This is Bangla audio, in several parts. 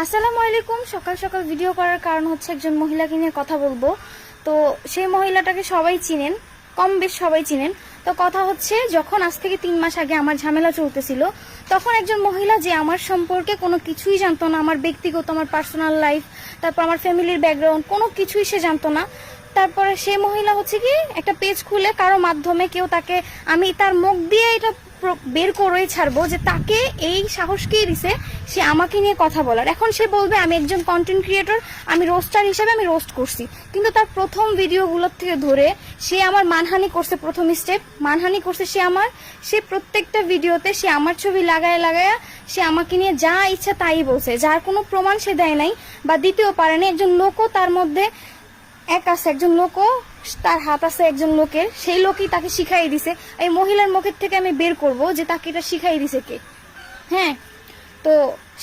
আসসালামু আলাইকুম। সকাল সকাল ভিডিও করার কারণ হচ্ছে একজন মহিলাকে নিয়ে কথা বলব। তো সেই মহিলাটাকে সবাই চিনেন, কম বেশ সবাই চিনেন। তো কথা হচ্ছে, যখন আজ থেকে তিন মাস আগে আমার ঝামেলা চলতেছিল, তখন একজন মহিলা যে আমার সম্পর্কে কোনো কিছুই জানতো না, আমার ব্যক্তিগত, আমার পার্সোনাল লাইফ তারপর আমার ফ্যামিলির ব্যাকগ্রাউন্ড কোনো কিছুই সে জানতো না। তারপরে সে মহিলা হচ্ছে কি, একটা পেজ খুলে কারও মাধ্যমে কেউ তাকে, আমি তার মুখ দিয়ে এটা বের করেই ছাড়বো যে তাকে এই সাহস কে দিছে, সে আমাকে নিয়ে কথা বলার। এখন সে বলবে, আমি একজন কন্টেন্ট ক্রিয়েটর আমি রোস্টার হিসেবে আমি রোস্ট করছি। কিন্তু তার প্রথম ভিডিওগুলোর থেকে ধরে সে আমার মানহানি করছে প্রথম স্টেপ মানহানি করছে সে আমার, সে প্রত্যেকটা ভিডিওতে সে আমার ছবি লাগায় লাগায় সে আমাকে নিয়ে যা ইচ্ছা তাই বলছে। যার কোনো প্রমাণ সে দেয় নাই, বা দিতেও পারেনি একজন লোকও তার মধ্যে এক আছে একজন লোকও, তার হাত আছে একজন লোকের। সেই লোকই তাকে শিখাই দিছে। এই মহিলার মুখের থেকে আমি বের করব যে তাকে এটা শিখাই দিছে কে। হ্যাঁ তো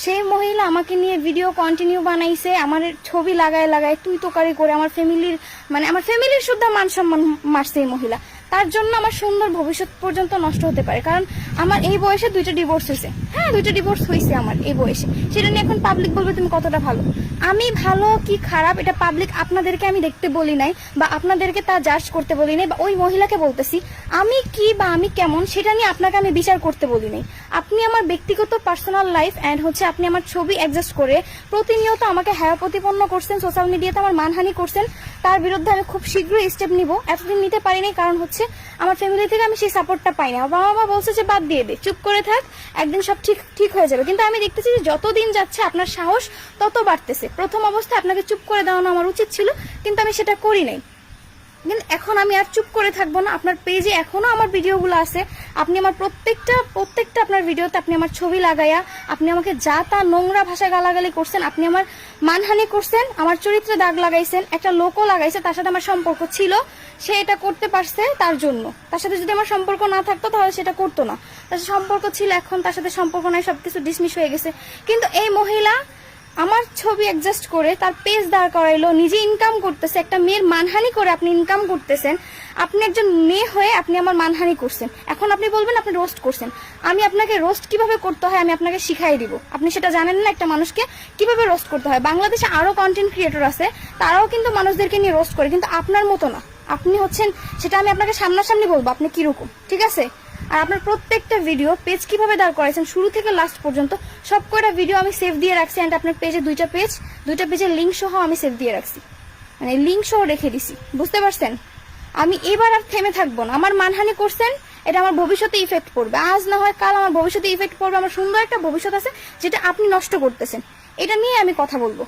সেই মহিলা আমাকে নিয়ে ভিডিও কন্টিনিউ বানাইছে, আমার ছবি লাগায় লাগায় তুই তোকারি করে আমার ফ্যামিলির মানে আমার ফ্যামিলির শুদ্ধ মান সম্মান মারছে এই মহিলা। তার জন্য আমার সুন্দর ভবিষ্যৎ পর্যন্ত নষ্ট হতে পারে। কারণ আমার এই বয়সে দুইটা ডিভোর্স হয়েছে। হ্যাঁ দুইটা ডিভোর্স হয়েছে আমার এই বয়সে। সেটা নিয়ে এখন পাবলিক বলবে তুমি কতটা ভালো। আমি ভালো কি খারাপ এটা পাবলিক আপনাদেরকে আমি দেখতে বলি নাই বা আপনাদেরকে তা জাজ করতে বলি নাই বা ওই মহিলাকে বলতেছি, আমি কি বা আমি কেমন সেটা নিয়ে আপনাকে আমি বিচার করতে বলি নাই। আপনি আমার ব্যক্তিগত পার্সোনাল লাইফ অ্যান্ড হচ্ছে আপনি আমার ছবি অ্যাডজাস্ট করে প্রতিনিয়ত আমাকে হ্যাঁ প্রতিপন্ন করছেন সোশ্যাল মিডিয়াতে আমার মানহানি করছেন তার বিরুদ্ধে আমি খুব শীঘ্রই স্টেপ নিব। এতদিন নিতে পারিনি, কারণ হচ্ছে আমার ফ্যামিলি থেকে আমি সেই সাপোর্টটা পাই না বাবা মা বলছে যে, বাদ দিয়ে দে, চুপ করে থাক, একদিন সব ঠিক ঠিক হয়ে যাবে। কিন্তু আমি দেখতেছি যে, যতদিন যাচ্ছে আপনার সাহস তত বাড়তেছে। প্রথম অবস্থায় আপনাকে চুপ করে দেওয়ানো আমার উচিত ছিল, কিন্তু আমি সেটা করি নাই। কিন্তু এখন আমি আর চুপ করে থাকব না। আপনার পেজে এখনও আমার ভিডিওগুলো আছে। আপনি আমার প্রত্যেকটা প্রত্যেকটা আপনার ভিডিওতে আপনি আমার ছবি লাগাইয়া, আপনি আমাকে যা তা নোংরা ভাষায় গালাগালি করছেন, আপনি আমার মানহানি করছেন, আমার চরিত্রে দাগ লাগাইছেন, একটা লোকও লাগাইছে, তার সাথে আমার সম্পর্ক ছিল, সে এটা করতে পারছে তার জন্য। তার সাথে যদি আমার সম্পর্ক না থাকতো, তাহলে সেটা করতো না। তার সম্পর্ক ছিল এখন, তার সাথে সম্পর্ক নাই, সবকিছু ডিসমিস হয়ে গেছে। কিন্তু এই মহিলা আমার ছবি অ্যাডজাস্ট করে তার পেজ দাঁড় করাইলো, নিজে ইনকাম করতেছে, একটা মেয়ের মানহানি করে আপনি ইনকাম করতেছেন। আপনি একজন মেয়ে হয়ে আপনি আমার মানহানি করছেন। এখন আপনি বলবেন আপনি রোস্ট করছেন। আমি আপনাকে রোস্ট কীভাবে করতে হয় আমি আপনাকে শিখাই দিব। আপনি সেটা জানেন না একটা মানুষকে কীভাবে রোস্ট করতে হয়। বাংলাদেশে আরও কন্টেন্ট ক্রিয়েটর আছে, তারাও কিন্তু মানুষদেরকে নিয়ে রোস্ট করে, কিন্তু আপনার মতো না। আপনি হচ্ছেন, সেটা আমি আপনাকে সামনাসামনি বলব, আপনি কীরকম, ঠিক আছে? আর আপনার প্রত্যেকটা ভিডিও পেজ কীভাবে দাঁড় করাইছেন, শুরু থেকে লাস্ট পর্যন্ত সব কয়টা ভিডিও আমি সেভ দিয়ে রাখছি অ্যান্ড আপনার পেজে দুইটা পেজ দুইটা পেজের লিঙ্ক সহ আমি সেভ দিয়ে রাখছি। মানে লিঙ্ক সহ রেখে দিছি, বুঝতে পারছেন? আমি এবার আর থেমে থাকব না। আমার মানহানি করছেন, এটা আমার ভবিষ্যতে ইফেক্ট পড়বে। আজ না হয় কাল আমার ভবিষ্যতে ইফেক্ট পড়বে। আমার সুন্দর একটা ভবিষ্যৎ আছে, যেটা আপনি নষ্ট করতেছেন। এটা নিয়ে আমি কথা বলব।